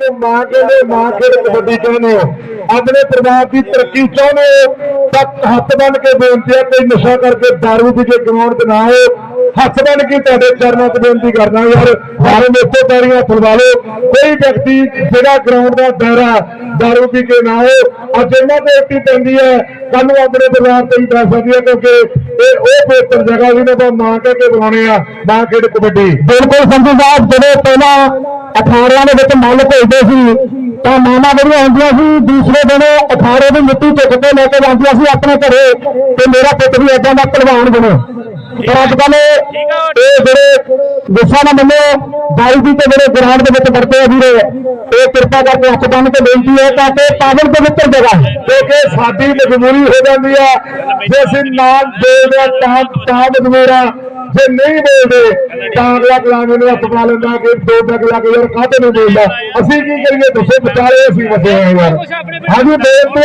ਮਾਂ ਕਹਿੰਦੇ ਮਾਂ ਖੇਡ ਕਬੱਡੀ ਕਹਿੰਦੇ ਹੋ? ਆਪਣੇ ਪਰਿਵਾਰ ਦੀ ਤਰੱਕੀ ਚਾਹੁੰਦੇ ਹੋ? ਤਾਂ ਹੱਥ ਬੰਨ ਕੇ ਬੇਨਤੀ ਹੈ ਕੋਈ ਨਸ਼ਾ ਕਰਕੇ ਦਾਰੂ ਪੀ ਕੇ ਗਰਾਊਂਡ ਤੇ ਨਾ ਆਓ ਹੱਥ ਬੰਨ ਕੇ ਤੁਹਾਡੇ ਚਰਨਾਂ 'ਚ ਬੇਨਤੀ ਕਰਦਾ ਯਾਰ ਸਾਰੇ ਮੇਥੇ ਤਾਰੀਆਂ ਫੁਲਵਾ ਲਓ। ਕੋਈ ਵਿਅਕਤੀ ਜਿਹੜਾ ਗਰਾਊਂਡ ਦਾ ਦਾਇਰਾ ਦਾਰੂ ਪੀ ਕੇ ਨਾ ਆਓ ਅੱਜ ਇਹਨਾਂ ਤੇ ਇੱਟੀ ਪੈਂਦੀ ਹੈ। ਕੱਲ ਨੂੰ ਆਪਣੇ ਪਰਿਵਾਰ ਤੇ ਵੀ ਪੈ ਸਕਦੀ ਹੈ ਕਿਉਂਕਿ ਇਹ ਉਹ ਪਵਿੱਤਰ ਜਗ੍ਹਾ ਜਿਹਨੇ ਆਪਾਂ ਮਾਂ ਕਹਿ ਕੇ ਬੁਲਾਉਣੇ ਆ ਮਾਂ ਖੇਡ ਕਬੱਡੀ। ਬਿਲਕੁਲ ਸੰਧੂ ਸਾਹਿਬ, ਜਦੋਂ ਪਹਿਲਾਂ ਅਖਾੜਿਆਂ ਦੇ ਵਿੱਚ ਮੱਲ ਭੇਜਦੇ ਸੀ, ਤਾਂ ਮਾਮਾ ਜਿਹੜੀਆਂ ਹੁੰਦੀਆਂ ਸੀ, ਦੂਸਰੇ ਦਿਨ ਅਖਾੜੇ ਦੀ ਮਿੱਟੀ ਚੁੱਕ ਕੇ ਲੈ ਕੇ ਜਾਂਦੀਆਂ ਸੀ ਆਪਣੇ ਘਰੇ, ਤੇ ਮੇਰਾ ਪੁੱਤ ਵੀ ਏਦਾਂ ਦਾ ਪਹਿਲਵਾਨ ਬਣੇ। ਪਰ ਅੱਜ ਕੱਲ ਇਹ ਜਿਹੜੇ ਗੁੱਸਾ ਨਾ ਮੰਨੋ, ਬਾਈ ਜੀ ਤੇ ਜਿਹੜੇ ਗਰਾਊਂਡ ਦੇ ਵਿੱਚ ਵਰਤੇ ਆ ਵੀਰੇ, ਇਹ ਕਿਰਪਾ ਕਰਕੇ ਹੱਥ ਬੰਨ ਕੇ ਬੇਨਤੀ ਹੈ ਤਾਂ ਕਿ ਪਾਵਨ ਪਵਿੱਤਰ ਜਗ੍ਹਾ ਹੈ। ਕਿਉਂਕਿ ਸਾਡੀ ਮਜਬੂਰੀ ਹੋ ਜਾਂਦੀ ਆ ਜੇ ਅਸੀਂ ਨਾਲ ਬੋਲਦੇ ਆ ਤਾਂ ਤਾਂ ਮਜਬੂਰ ਆ ਜੇ ਨਹੀਂ ਬੋਲਦੇ ਤਾਂ ਅਗਲਾ ਕਲਾਮ ਨੂੰ ਹੱਥ ਪਾ ਲੈਂਦਾ ਕਿ ਦੋ ਪੈਗ ਲਾ ਕੇ ਯਾਰ ਕਾਹਤੇ ਨਹੀਂ ਬੋਲਦਾ। ਅਸੀਂ ਕੀ ਕਰੀਏ? ਦੱਸੋ ਵਿਚਾਰੇ ਅਸੀਂ ਵਸੇ ਹੋਏ ਯਾਰ। ਹਾਂਜੀ ਬੇਨਤੀ